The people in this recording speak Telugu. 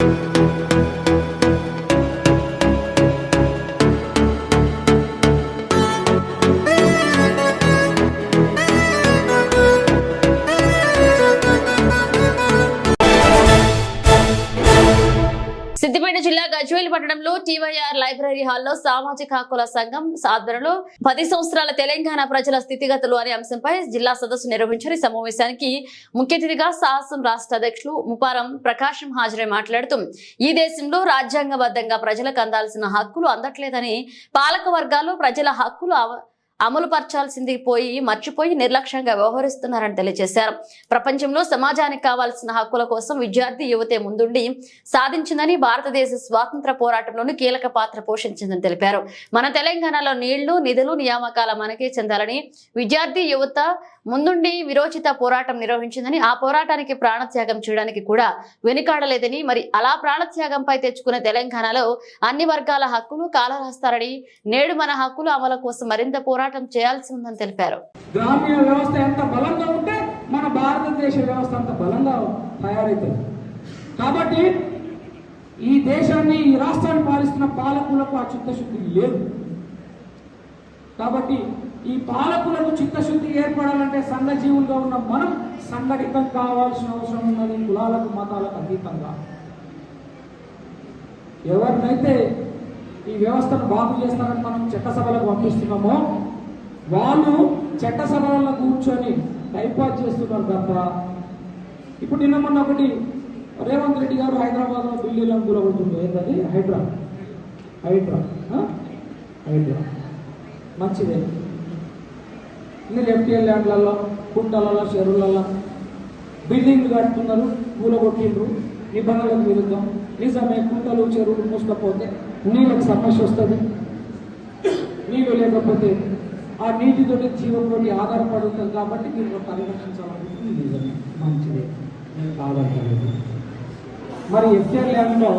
thank you సిద్దిపేట జిల్లా గజ్వేల్ పట్టణంలో టీవైఆర్ లైబ్రరీ హాల్లో సామాజిక హక్కుల సంఘం ఆధ్వర్యంలో పది సంవత్సరాల తెలంగాణ ప్రజల స్థితిగతులు అనే అంశంపై జిల్లా సదస్సు నిర్వహించిన ఈ సమావేశానికి ముఖ్య అతిథిగా సాహసం రాష్ట్ర అధ్యక్షులు ముపారం ప్రకాశం హాజరై మాట్లాడుతూ ఈ దేశంలో రాజ్యాంగబద్ధంగా ప్రజలకు అందాల్సిన హక్కులు అందట్లేదని పాలక వర్గాలు ప్రజల హక్కులు అమలు పరచాల్సింది పోయి మర్చిపోయి నిర్లక్ష్యంగా వ్యవహరిస్తున్నారని తెలియజేశారు. ప్రపంచంలో సమాజానికి కావాల్సిన హక్కుల కోసం విద్యార్థి యువతే ముందుండి సాధించిందని భారతదేశ స్వాతంత్ర పోరాటంలోని కీలక పాత్ర పోషించిందని తెలిపారు. మన తెలంగాణలో నీళ్ళు నిధులు నియామకాల మనకే చెందాలని విద్యార్థి యువత ముందుండి విరోచిత పోరాటం నిర్వహించిందని ఆ పోరాటానికి ప్రాణత్యాగం చేయడానికి కూడా వెనుకాడలేదని మరి అలా ప్రాణత్యాగంపై తెచ్చుకున్న తెలంగాణలో అన్ని వర్గాల హక్కులు కాలరాస్తారని నేడు మన హక్కులు అమలు కోసం మరింత పోరాటం చేయాల్సి ఉందని తెలిపారు. గ్రామీణ వ్యవస్థ ఎంత బలంగా ఉంటే మన భారతదేశ వ్యవస్థ అంత బలంగా తయారవుతుంది కాబట్టి ఈ దేశాన్ని ఈ రాష్ట్రాన్ని పాలిస్తున్న పాలకులకు ఆ చిత్తశుద్ధి లేదు. కాబట్టి ఈ పాలకులకు చిత్తశుద్ధి ఏర్పడాలంటే సంఘజీవులుగా ఉన్న మనం సంఘటితం కావాల్సిన అవసరం ఉన్నది కులాలకు మతాలకు అతీతంగా. ఎవరినైతే ఈ వ్యవస్థను బాగు చేస్తారని మనం చట్టసభలకు పంపిస్తున్నామో వాళ్ళు చట్టసభలలో కూర్చొని టైంపాస్ చేస్తున్నారు తప్ప ఇప్పుడు నిన్న మొన్న ఒకటి రేవంత్ రెడ్డి గారు హైదరాబాద్లో ఢిల్లీలో కూరగొడుతుండే ఏంటది? హైడ్రా. హైడ్రా. హైడ్రా. మంచిదే. ఇన్ని లెఫ్టియల్ ల్యాండ్లలో కుంటలలో చెరువులలో బిల్డింగ్లు కట్టుతున్నారు కూలగొట్టిండ్రు. నిబంధనలకు విరుద్ధం. నిజమే కుంటలు చెరువులు మూసుకపోతే నీళ్ళకి సమస్య వస్తుంది. నీళ్ళు లేకపోతే ఆ నీటితోటి జీవంతోటి ఆధారపడి కాబట్టి దీన్ని పరిరక్షించాలనుకుంటుంది నిజమే. మంచిదే. నేను కాదంటలేదు మరి ఎఫ్ఆర్ ల్యాండ్లో